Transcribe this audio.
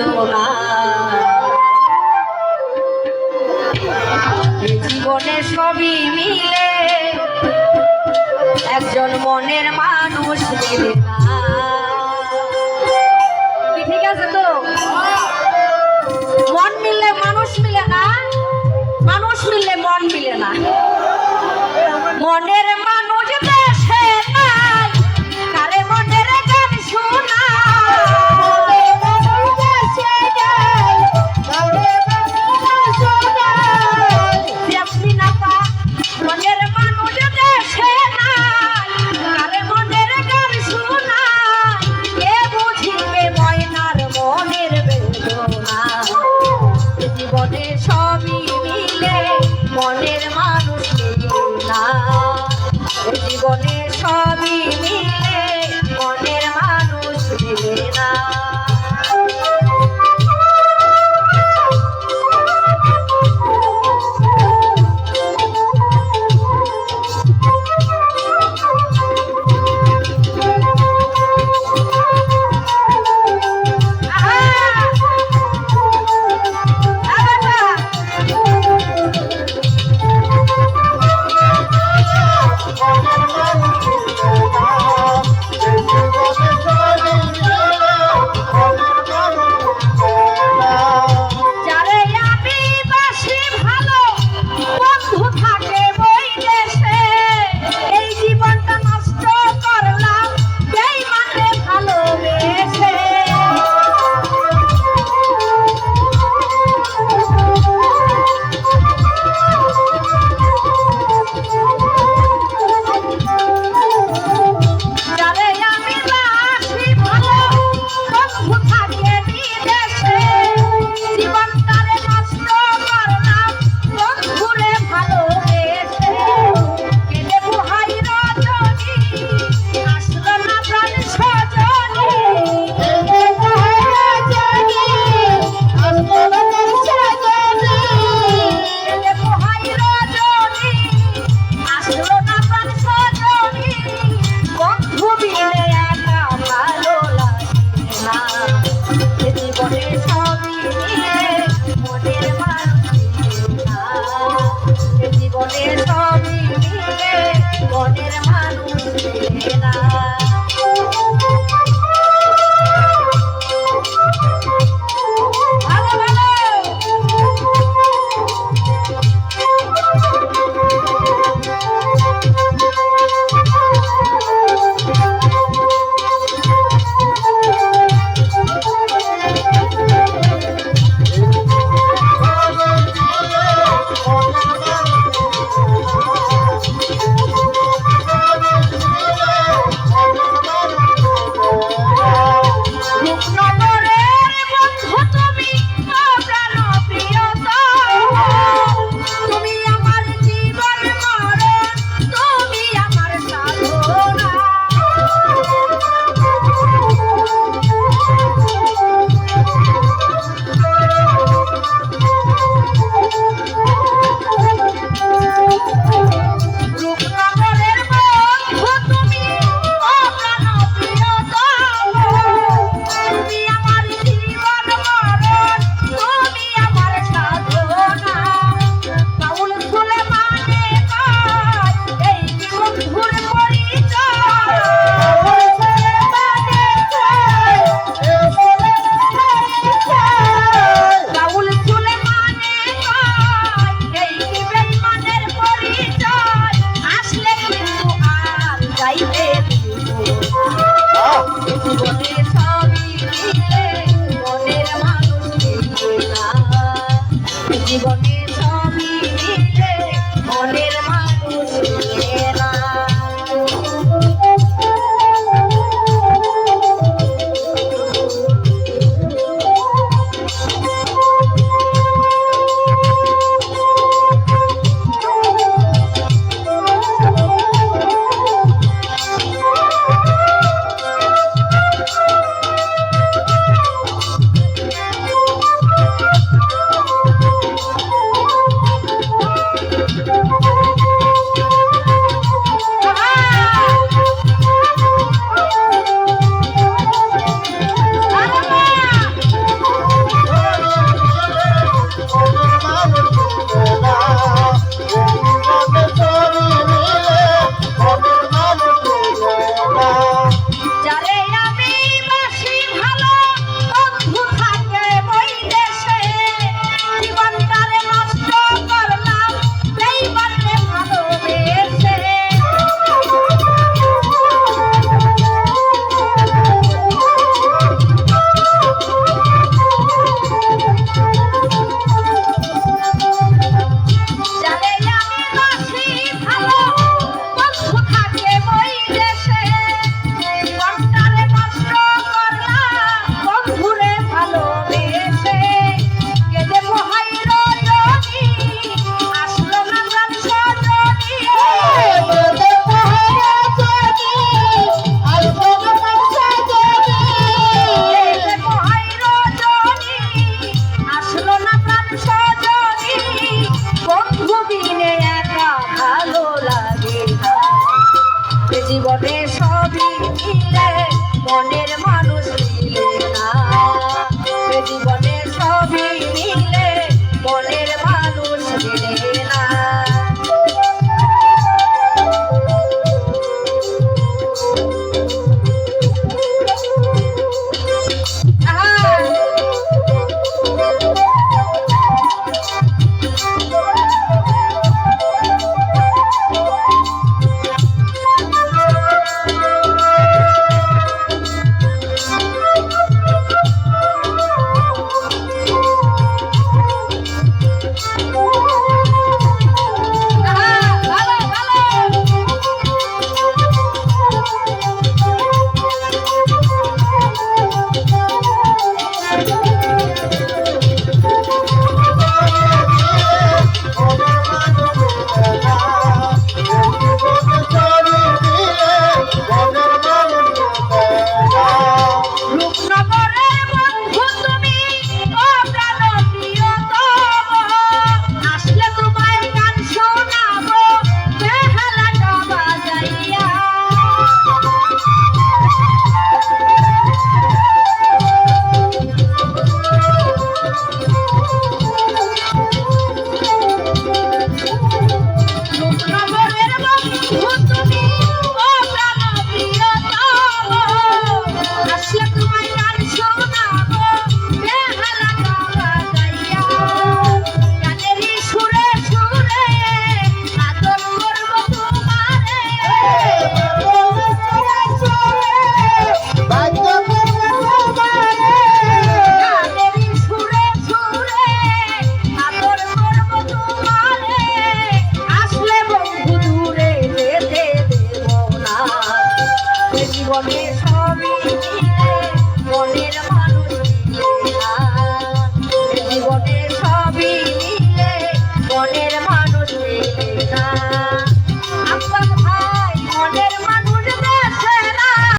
বেদনা জীবনে সবই মিলে, একজন মনের মানুষ মিলে ঠিক আছে তো? মন মিললে মানুষ মিলে না, মানুষ মিললে মন মিলে না। মনের জীবনে সবই মনের মা